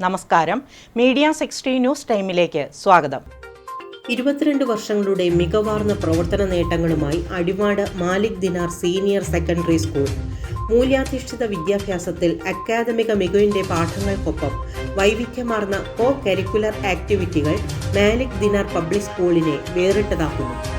നമസ്കാരം. Media sixty news ടൈമിലേക്ക് സ്വാഗതം. ഇരുപത്തിരണ്ട് വർഷങ്ങളുടെ മികവാർന്ന പ്രവർത്തന നേട്ടങ്ങളുമായി അടിമാട് Malik Dinar senior secondary school. മൂല്യാധിഷ്ഠിത വിദ്യാഭ്യാസത്തിൽ അക്കാദമിക മികവിന്റെ പാഠങ്ങൾക്കൊപ്പം വൈവിധ്യമാർന്ന കോ കരിക്കുലർ ആക്ടിവിറ്റികൾ മാലിക് ദിനാർ പബ്ലിക് സ്കൂളിനെ വേറിട്ടതാക്കുന്നു.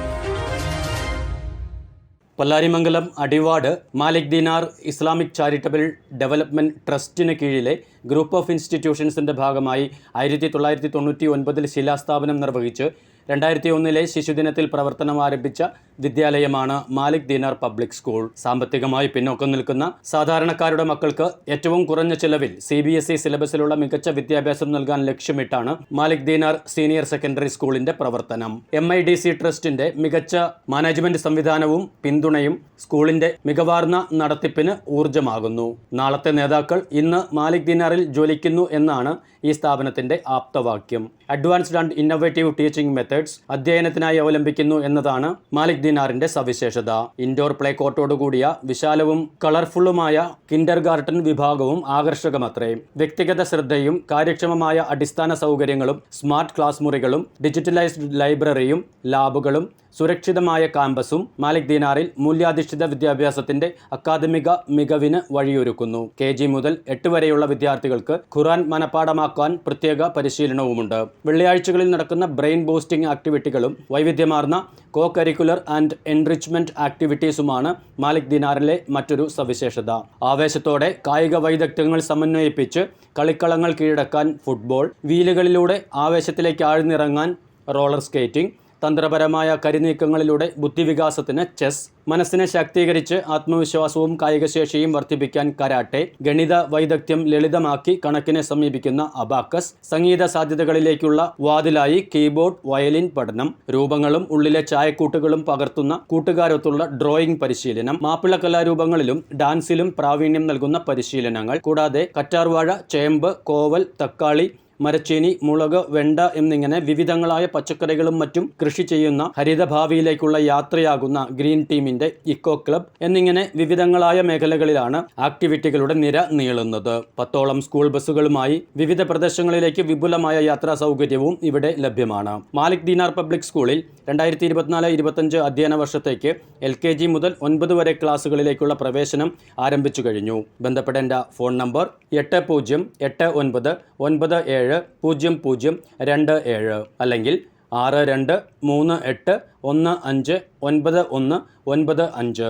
Pallarimangalam Adivad Malik Dinar Islamic charitable development ട്രസ്റ്റിന് കീഴിലെ ഗ്രൂപ്പ് ഓഫ് ഇൻസ്റ്റിറ്റ്യൂഷൻസിന്റെ ഭാഗമായി ആയിരത്തി തൊള്ളായിരത്തി തൊണ്ണൂറ്റി ഒൻപതിൽ ശിലാസ്ഥാപനം നിർവഹിച്ച് രണ്ടായിരത്തി ഒന്നിലെ ശിശുദിനത്തിൽ പ്രവർത്തനം ആരംഭിച്ച വിദ്യാലയമാണ് മാലിക് ദീനാർ പബ്ലിക് സ്കൂൾ. സാമ്പത്തികമായി പിന്നോക്കം നിൽക്കുന്ന സാധാരണക്കാരുടെ മക്കൾക്ക് ഏറ്റവും കുറഞ്ഞ ചെലവിൽ സി ബി എസ് ഇ സിലബസിലുള്ള മികച്ച വിദ്യാഭ്യാസം നൽകാൻ ലക്ഷ്യമിട്ടാണ് മാലിക് ദീനാർ സീനിയർ സെക്കൻഡറി സ്കൂളിന്റെ പ്രവർത്തനം. എം ഐ ഡി സി ട്രസ്റ്റിന്റെ മികച്ച മാനേജ്മെന്റ് സംവിധാനവും പിന്തുണയും സ്കൂളിന്റെ മികവാർന്ന നടത്തിപ്പിന് ഊർജമാകുന്നു നാളത്തെ നേതാക്കൾ ഇന്ന് മാലിക് ദീനാറിൽ ജ്വലിക്കുന്നു എന്നാണ് ഈ സ്ഥാപനത്തിന്റെ ആപ്തവാക്യം. Advanced and innovative teaching methods അധ്യയനത്തിനായി അവലംബിക്കുന്നു എന്നതാണ് മാലിക് ദിനാറിന്റെ സവിശേഷത. ഇൻഡോർ പ്ലേ കോർട്ടോട് കൂടിയ വിശാലവും കളർഫുള്ളുമായ കിൻഡർ ഗാർട്ടൻ വിഭാഗവും ആകർഷകമത്രേ. വ്യക്തിഗത ശ്രദ്ധയും കാര്യക്ഷമമായ അടിസ്ഥാന സൗകര്യങ്ങളും സ്മാർട്ട് ക്ലാസ് മുറികളും ഡിജിറ്റലൈസ്ഡ് ലൈബ്രറിയും ലാബുകളും സുരക്ഷിതമായ ക്യാമ്പസും മാലിക് ദീനാറിൽ മൂല്യാധിഷ്ഠിത വിദ്യാഭ്യാസത്തിന്റെ അക്കാദമിക മികവിന് വഴിയൊരുക്കുന്നു. കെ ജി മുതൽ എട്ട് വരെയുള്ള വിദ്യാർത്ഥികൾക്ക് ഖുറാൻ മനപ്പാടമാക്കാൻ പ്രത്യേക പരിശീലനവുമുണ്ട്. വെള്ളിയാഴ്ചകളിൽ നടക്കുന്ന ബ്രെയിൻ ബൂസ്റ്റിംഗ് ആക്ടിവിറ്റികളും വൈവിധ്യമാർന്ന കോ കരിക്കുലർ ആൻഡ് എൻറിച്ച്മെന്റ് ആക്ടിവിറ്റീസുമാണ് മാലിക് ദിനാറിലെ മറ്റൊരു സവിശേഷത. ആവേശത്തോടെ കായിക വൈദഗ്ധ്യങ്ങൾ സമന്വയിപ്പിച്ച് കളിക്കളങ്ങൾ കീഴടക്കാൻ ഫുട്ബോൾ വീലുകളിലൂടെ ആവേശത്തിലേക്ക് ആഴ്ന്നിറങ്ങാൻ റോളർ സ്കേറ്റിംഗ് തന്ത്രപരമായ കരിനീക്കങ്ങളിലൂടെ ബുദ്ധിവികാസത്തിന് ചെസ് മനസ്സിനെ ശാക്തീകരിച്ച് ആത്മവിശ്വാസവും കായികശേഷിയും വർദ്ധിപ്പിക്കാൻ കരാട്ടെ ഗണിത വൈദഗ്ധ്യം ലളിതമാക്കി കണക്കിനെ സമീപിക്കുന്ന അബാക്കസ് സംഗീത സാധ്യതകളിലേക്കുള്ള വാതിലായി കീബോർഡ് വയലിൻ പഠനം രൂപങ്ങളും ഉള്ളിലെ ചായക്കൂട്ടുകളും പകർത്തുന്ന കൂട്ടുകാരത്തുള്ള ഡ്രോയിംഗ് പരിശീലനം മാപ്പിള കലാരൂപങ്ങളിലും ഡാൻസിലും പ്രാവീണ്യം നൽകുന്ന പരിശീലനങ്ങൾ കൂടാതെ കറ്റാർവാഴ ചേമ്പ് കോവൽ തക്കാളി മരച്ചീനി മുളക് വെണ്ട എന്നിങ്ങനെ വിവിധങ്ങളായ പച്ചക്കറികളും മറ്റും കൃഷി ചെയ്യുന്ന ഹരിതഭാവിയിലേക്കുള്ള യാത്രയാകുന്ന ഗ്രീൻ ടീമിന്റെ ഇക്കോ ക്ലബ് എന്നിങ്ങനെ വിവിധങ്ങളായ മേഖലകളിലാണ് ആക്ടിവിറ്റികളുടെ നിര നീളുന്നത്. പത്തോളം സ്കൂൾ ബസ്സുകളുമായി വിവിധ പ്രദേശങ്ങളിലേക്ക് വിപുലമായ യാത്രാ സൗകര്യവും ഇവിടെ ലഭ്യമാണ്. മാലിക് ദീനാർ പബ്ലിക് സ്കൂളിൽ രണ്ടായിരത്തി ഇരുപത്തിനാല് ഇരുപത്തഞ്ച് അധ്യയന വർഷത്തേക്ക് എൽ കെ ജി മുതൽ ഒൻപത് വരെ ക്ലാസ്സുകളിലേക്കുള്ള പ്രവേശനം ആരംഭിച്ചു കഴിഞ്ഞു. ബന്ധപ്പെടേണ്ട ഫോൺ നമ്പർ എട്ട് പൂജ്യം എട്ട് ഒൻപത് ഒൻപത് ഏഴ് പൂജ്യം പൂജ്യം രണ്ട് ഏഴ് അല്ലെങ്കിൽ ആറ് രണ്ട് മൂന്ന് എട്ട് ഒന്ന് അഞ്ച് ഒൻപത് ഒന്ന് ഒൻപത് അഞ്ച്.